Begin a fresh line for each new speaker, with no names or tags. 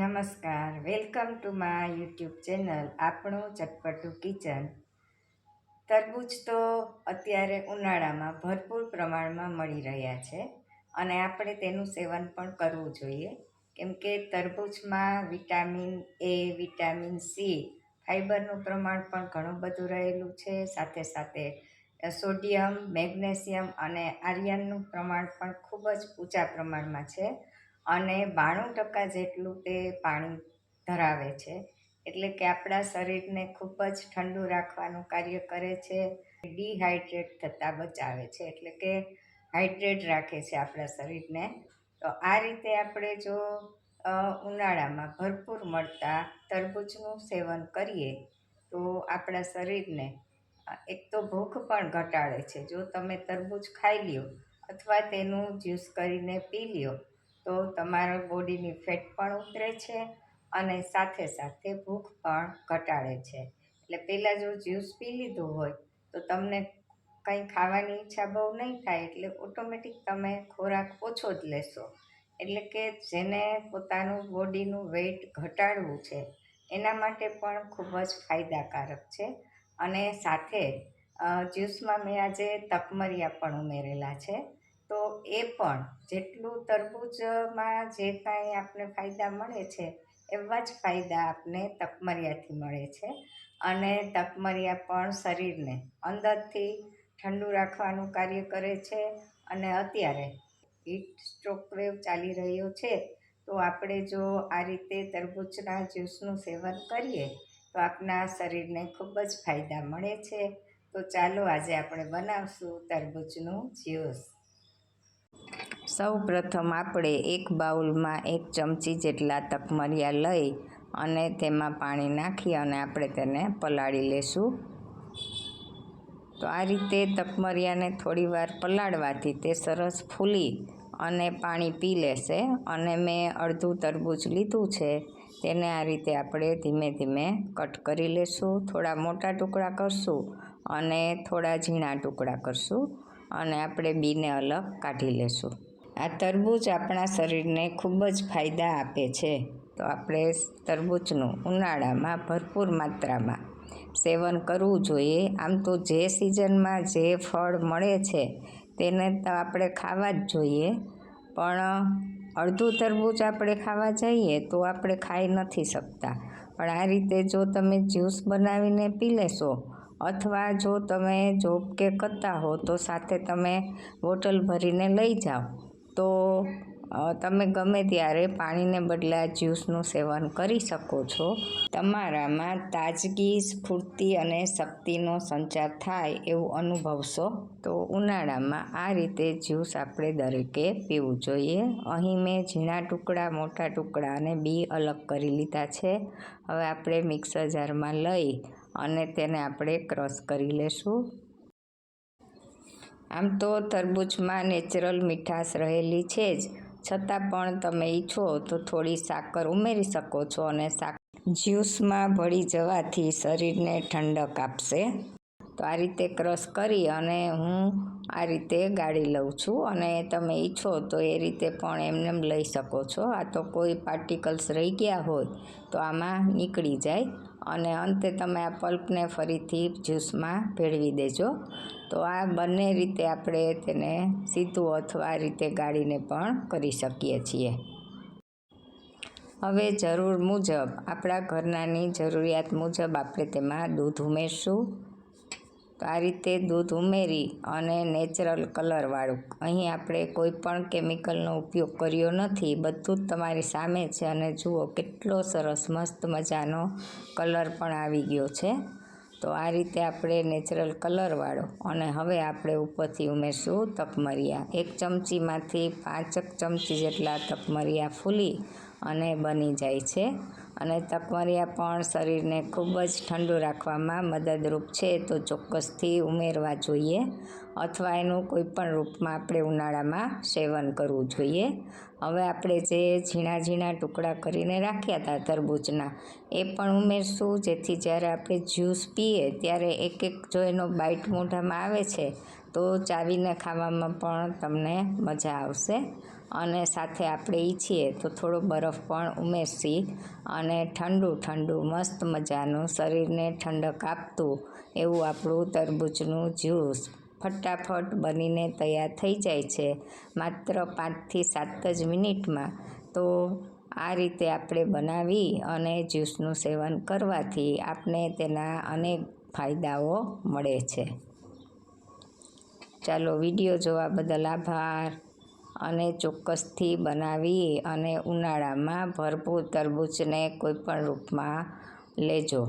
નમસ્કાર, welcome to my YouTube channel, આપણું ચટપટું કિચન. તરબૂચ તો અત્યારે ઉનાળામાં ભરપૂર પ્રમાણમાં મળી રહ્યા છે અને આપણે તેનું સેવન પણ કરવું જોઈએ. કેમ કે તરબૂચમાં વિટામિન એ, વિટામિન સી ફાઇબરનું પ્રમાણ પણ ઘણું બધું રહેલું છે. સાથે સાથે સોડિયમ, મેગ્નેશિયમ અને આર્યનનું પ્રમાણ પણ ખૂબ જ ઊંચા પ્રમાણમાં છે. અને બાણું ટકા જેટલું તે પાણી ધરાવે છે. એટલે કે આપણા શરીરને ખૂબ જ ઠંડુ રાખવાનું કાર્ય કરે છે. ડિહાઈડ્રેટ થતાં બચાવે છે. એટલે કે હાઇડ્રેટ રાખે છે આપણા શરીરને. તો આ રીતે આપણે જો ઉનાળામાં ભરપૂર મળતા તરબૂચનું સેવન કરીએ, તો આપણા શરીરને એક તો ભૂખ પણ ઘટાડે છે. જો તમે તરબૂચ ખાઈ લ્યો અથવા તેનું જ્યુસ કરીને પી લ્યો તો તમારા બોડીની ફેટ પણ ઉતરે છે અને સાથે સાથે ભૂખ પણ ઘટાડે છે. એટલે પહેલાં જો જ્યુસ પી લીધું હોય, તો તમને કંઈ ખાવાની ઈચ્છા બહુ નહીં થાય, એટલે ઓટોમેટિક તમે ખોરાક ઓછો જ લેશો. એટલે કે જેને પોતાનું બોડીનું વેઇટ ઘટાડવું છે, એના માટે પણ ખૂબ જ ફાયદાકારક છે. અને સાથે જ્યુસમાં મેં આજે તકમરિયા પણ ઉમેરેલા છે. તો એ પણ જેટલું તરબૂચમાં જે કાંઈ આપણે ફાયદા મળે છે, એવા જ ફાયદા આપને તકમરિયાથી મળે છે. અને તકમરિયા પણ શરીરને અંદરથી ઠંડુ રાખવાનું કાર્ય કરે છે અને અત્યારે હીટ સ્ટ્રોક વેવ ચાલી રહ્યો છે, તો આપણે જો આ રીતે તરબૂચના જ્યુસનું સેવન કરીએ, તો આપણા શરીરને ખૂબ જ ફાયદા મળે છે. તો ચાલો આજે આપણે બનાવશું તરબૂચનું જ્યુસ. સૌ પ્રથમ આપણે એક બાઉલમાં એક ચમચી જેટલા તકમરિયા લઈ અને તેમાં પાણી નાખી અને આપણે તેને પલાળી લેશું. તો આ રીતે તકમરિયાને થોડીવાર પલાળવાથી તે સરસ ફૂલી અને પાણી પી લેશે અને મેં અડધું તરબૂચ લીધું છે. તેને આ રીતે આપણે ધીમે ધીમે કટ કરી લેશું. થોડા મોટા ટુકડા કરશું અને થોડા ઝીણા ટુકડા કરશું અને આપણે બીને અલગ કાઢી લેશું. આ તરબૂચ આપણા શરીરને ખૂબ જ ફાયદા આપે છે. તો આપણે તરબૂચનું ઉનાળામાં ભરપૂર માત્રામાં સેવન કરવું જોઈએ. આમ તો જે સિઝનમાં જે ફળ મળે છે તેને તો આપણે ખાવા જ જોઈએ. પણ અડધું તરબૂચ આપણે ખાવા જઈએ તો આપણે ખાઈ નથી શકતા. પણ આ રીતે જો તમે જ્યુસ બનાવીને પી લેશો અથવા જો તમે જોબ કે કરતા હો તો સાથે તમે બોટલ ભરીને લઈ જાઓ. તો તમે ગમે ત્યારે પાણીને બદલે આ જ્યુસનું સેવન કરી શકો છો. તમારામાં તાજગી, સ્ફૂર્તિ અને શક્તિનો સંચાર થાય એવું અનુભવશો. તો ઉનાળામાં આ રીતે જ્યુસ આપણે દરેકે પીવું જોઈએ. અહીં મેં ઝીણા ટુકડા, મોટા ટુકડા અને બી અલગ કરી લીધા છે. હવે આપણે મિક્સર જારમાં લઈ અને તેને આપણે ક્રશ કરી લેશું. આમ તો તરબૂચમાં નેચરલ મીઠાશ રહેલી છે જ. છતાં પણ તમે ઈચ્છો તો થોડી સાકર ઉમેરી શકો છો અને સાક જ્યુસમાં ભળી જવાથી શરીરને ઠંડક આપશે. તો આ રીતે ક્રશ કરી અને હું આ રીતે ગાળી લઉં છું અને તમે ઈચ્છો તો એ રીતે પણ એમને લઈ શકો છો. આ તો કોઈ પાર્ટિકલ્સ રહી ગયા હોય તો આમાં નીકળી જાય. અને અંતે તમે આ પલ્પને ફરીથી જ્યુસમાં ભેળવી દેજો. તો આ બંને રીતે આપણે તેને સીધું અથવા આ રીતે ગાળીને પણ કરી શકીએ છીએ. હવે જરૂર મુજબ, આપણા ઘરનાની જરૂરિયાત મુજબ આપણે તેમાં દૂધ ઉમેરશું. તો આ રીતે દૂધ ઉમેરી અને નેચરલ કલરવાળું અહીં આપણે કોઈ પણ કેમિકલનો ઉપયોગ કર્યો નથી. બધું જ તમારી સામે છે અને જુઓ કેટલો સરસ મસ્ત મજાનો કલર પણ આવી ગયો છે. તો આ રીતે આપણે નેચરલ કલરવાળો અને હવે આપણે ઉપરથી ઉમેરશું તકમરિયા એક ચમચીમાંથી પાંચક ચમચી જેટલા તકમરિયા ફૂલી અને બની જાય છે. અને તકમરિયા પણ શરીરને ખૂબ જ ઠંડુ રાખવામાં મદદરૂપ છે, તો ચોક્કસથી ઉમેરવા જોઈએ. અથવા એનું કોઈપણ રૂપમાં આપણે ઉનાળામાં સેવન કરવું જોઈએ. હવે આપણે જે ઝીણા ઝીણા ટુકડા કરીને રાખ્યા હતા તરબૂચના, એ પણ ઉમેરશું. જેથી જ્યારે આપણે જ્યુસ પીએ, ત્યારે એક એક જો એનો બાઇટ મોઢામાં આવે છે તો ચાવીને ખાવામાં પણ તમને મજા આવશે. અને સાથે આપણે ઈચ્છીએ તો થોડો બરફ પણ ઉમેરશી અને ઠંડુ ઠંડુ મસ્ત મજાનું શરીરને ઠંડક આપતું એવું આપણું તરબૂચનું જ્યુસ ફટાફટ બનીને તૈયાર થઈ જાય છે. માત્ર પાંચથી સાત જ મિનિટમાં. તો આ રીતે આપણે બનાવી અને જ્યુસનું સેવન કરવાથી આપને તેના અનેક ફાયદાઓ મળે છે. ચાલો વીડિયો જોવા બદલ આભાર. અને ચોક્કસથી બનાવી અને ઉનાળામાં ભરપૂર તરબૂચને કોઈપણ રૂપમાં લેજો.